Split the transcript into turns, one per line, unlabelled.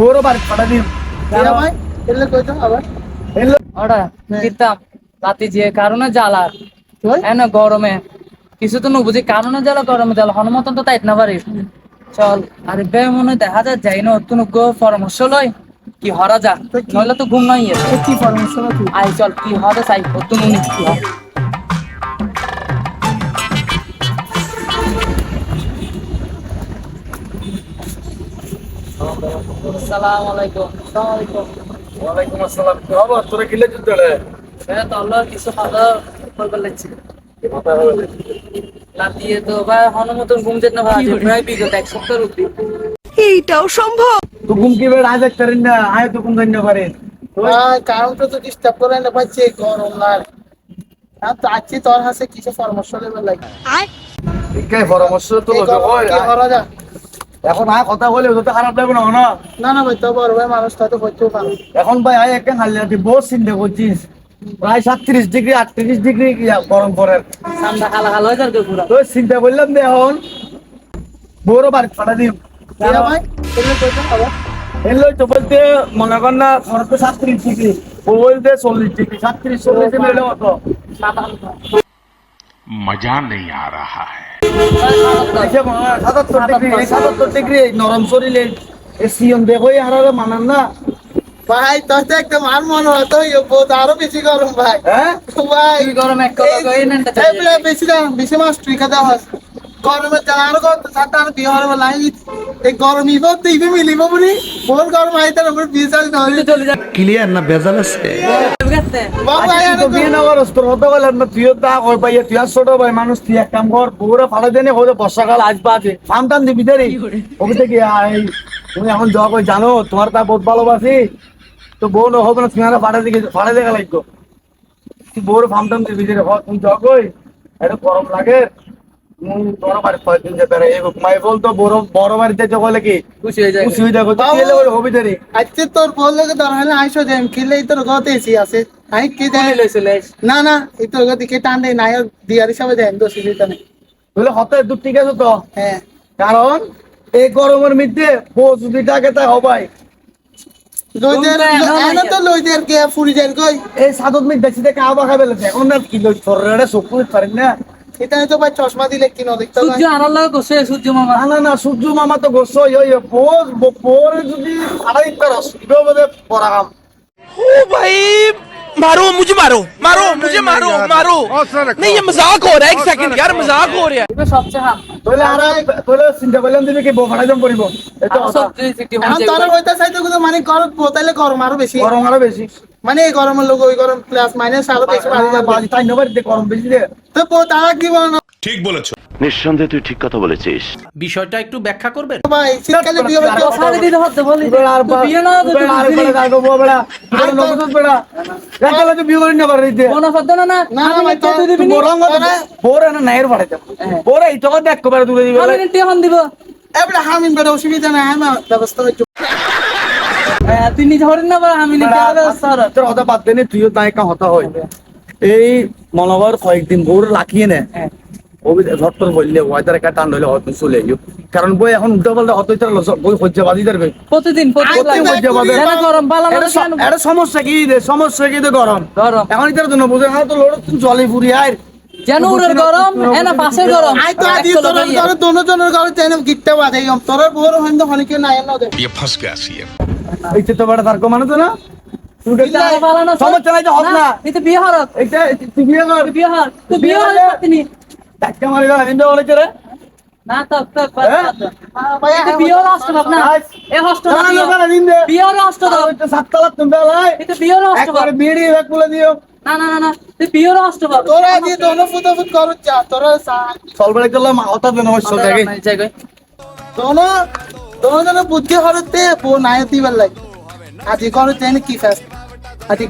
বড় বাড়ি ফাটা দিন
এরা ভাই এলে কইতো আবার?
এলো
ওটা কিতাম রাতে যে কারণে জ্বালার
কই?
এন গরমে। কিছু তো বুঝি কারণে জ্বালা গরমে জ্বালা। হনুমতন তো তাইত না পারিস চল আরে বে মনে দেখা যায় যাই না তুন গো পরামর্শ লয়। কি হরা যা নইলে তো ঘুম নাই
কি পরামর্শ
আই চল কি হরে চাই উনি কি হয়? আসসালামু আলাইকুম। আসসালামু আলাইকুম।
ওয়ালাইকুম আসসালাম। কি খবর? তোরা কিলে যুদ্ধ রে
সেটা তো আল্লাহ কিছু ভালো করবার লাগছে। লাতিয়ে তো ভাই হনুমতন ঘুম যেত না ভাই প্রায় বিগত এক সপ্তাহের উপরে
তো ঘুম কি বেড় আজ একটা না আয় তো ঘুম জানি পারে
কাউন্টার তো ডিস্টার্ব করে না পাচ্ছে গরম লাগ আর তো আছি তোর হাতে কিছু পরামর্শ লেবে লাগে।
পরামর্শ তো
এই
এখন আয় কথা বলে তো খারাপ লাগবে না না
না না ভাই তো বড় ভাই মানুষটা তো করতেও পারে
এখন ভাই আয় একটা খালি তুই বহুত চিন্তা করছিস। প্রায় সাতত্রিশ ডিগ্রি আটত্রিশ ডিগ্রি গরম পড়ে।
সামনে খালা খালা হয়ে যাবে পুরা।
তো চিন্তা করলাম যে এখন। বড় বাড়ি ফাটা দিন
ভাই? এলে কইতো আবার
এলো তো বলতে মনে কর না খরচ সাতত্রিশ ডিগ্রি। বলতে চল্লিশ ডিগ্রি সাতত্রিশ চল্লিশ
মজা নেই
আ রাহা হ্যাঁ সাতাত্তর ডিগ্রি সাতাত্তর ডিগ্রি নরম শরীরে সিয়ন দেখোই হারারে মানান না।
ভাই তোর তো একদম আর মনে হতো বহুত আরও বেশি গরম ভাই।
হ্যাঁ?
ভাই
গরম এক
বেশি বেশি মাস তুই খাতা হয়। গরমের জ্বালা আরও কত সাতটা আর বিয়ে হওয়ার বেলা এই গরম ইব তো মিলিব বুড়ি বহুত গরম আইতে বিয়ে চাল না হইলে
চলে যাবে
ক্লিয়ার না ভেজাল আছে?
গেছে
বাবা
আজকে তো বিয়ে না করস তোর হতে গেল না তুইও তা কই পাইয়া তুই আর ছোট ভাই মানুষ তুই এক কাম কর পুরো ফাটা দেনে হতে বর্ষাকাল আসবা আছে ফান টান দিবি ওকে থেকে তুমি এখন যা কই জানো তোমার তা বহুত ভালোবাসি তো বউ না হবে না তুমি আর ফাটা দেখা লাগতো তুই বউর টান দিবি হয় তুমি যা কই এটা গরম লাগে। বড় বাড়ি কয়েকদিন যে বেড়ে এই মাই বলতো বড় বড় বাড়িতে চলে কি
খুশি হয়ে যায়।
খুশি হয়ে যাব তুই এলে ওই হবি দেরি।
আজকে তোর বললে দর হলে আইসো দেম কিলে তোর গতে এসি আছে। আই কি দেন
কোনে লইছে
না না এই তোর গতি কে টান দেয় নাই দিয়ার হিসাবে দেন দোষী দিতে নেই
বলে হতে দূর ঠিক আছে তো?
হ্যাঁ।
কারণ এই গরমের মধ্যে বউ যদি ডাকে তাই হবাই।
লইদের
তোমরা এখন
এনে তো লইদের কে ফুরি যার কই?
এই সাদত মিট বেশি দেখে আবা খাবে আর কি লই তোরে পারেন না।
এটা তো ভাই চশমা দিলে কি না দেখতে
সূর্য আর আল্লাহ কইছে সূর্য মামা
না না না সূর্য মামা তো গোসো ইয়ে ইয়ে বোর বোর যদি আড়াই করস ইবে বলে পড়াম
ओ भाई मारो मुझे मारो मारो मुझे मारो मारो नहीं ये मजाक हो रहा है एक सेकंड यार मजाक हो रहा है
এটা সবচেয়ে হাম
তোলে আর তোলে চিন্তা করলাম দিবি কি বউ ফাটাই জম করিব এটা
আর সবচেয়ে সিটি
এখন তোর হইতা চাইতে কিন্তু মানে গরম বোতাইলে গরম আরো বেশি
গরম আরো বেশি
মানে এই গরমের লোক ওই গরম প্লাস মাইনাস আরও বেশি বাড়ি
তাই নবার গরম বেশি
তো তারা কি বলো
ঠিক বলেছ।
নিঃসন্দেহে তুই ঠিক কথা বলেছিস।
বিষয়টা একটু ব্যাখ্যা করবেন?
ভাই বিয়ে হচ্ছে
সাড়ে দিন হতে বলি।
আর
বিয়ে না তো
আর বড়া। আর বড়া। বিয়ে না দিতে
কোন শব্দ না। না
না ভাই
তো
তুই
দিবি না?
না হ্যাঁ। এই তো দেখ কবার
আমি দিব।
এবারে হামিন বড় অসুবিধা না আমার ব্যবস্থা
তুই নিজে হরিণ না বল আমি নিতে হবে স্যার
তোর হতা বাদ দেনে তুইও তাই কা হতা হয় এই মনোবর কয়েকদিন বোর লাকিয়ে নে ওবি ঝট্টর বললে ওয়াইদার একটা টান হইলে হয়তো চলে যাইও কারণ বই এখন উল্টো পাল্টা হতো তার বই হজ্জা বাদি ধরবে
প্রতিদিন প্রতিদিন
আইতে
হজ্জা বাদে
এটা গরম বালা
এটা
লাগে
স- এটা সমস্যা কি রে সমস্যা কি তো গরম
গরম
এখন এটার জন্য বুঝে না তো লোড় তুমি জলে পুরি আয়
যেন উড়ের গরম এ না পাশের গরম
আই তো আদি
এক
তোর
লগে
তোর দোনো জনের ঘরে চাইলে গিটটা বাজাই গম তোর বড় হইন তো হনিকে নাই না দে
ये फंस গয়া সিএম
এইটা তো বড় তার মানে তো না?
এটা না।
সমস্যা নাই তো হোক না
এটা বিয়ে হর
তুই বিয়ে কর।
বিয়ে হর তুই বিয়ে হর তিনি
ধাক্কা মারি দাও হিন্দু বলেছে রে।
না তো তো
হ্যাঁ?
এটা বিয়ে হর অষ্ট ভাব না এ হষ্ট
না,
না
না, না, না, নিন্দে।
বিয়ে হর অষ্ট দাও
এটা সাততলা তুমি লাই
এটা বিয়ে হর অষ্ট
একবারে বিড়ি এক বলে দিও।
না না না না তুই বিয়ে হর অষ্ট ভাব
তোরা আদি দোনো ফুটো ফুট করু যা তোরা
সলবাড়ি করলাম হঠাৎ দেন অবশ্য দেখে
দোনো দোনো জনের বুদ্ধি হরতে বউ নাই দিবার লাগে আজি করু চাইলে কি ফেস আজি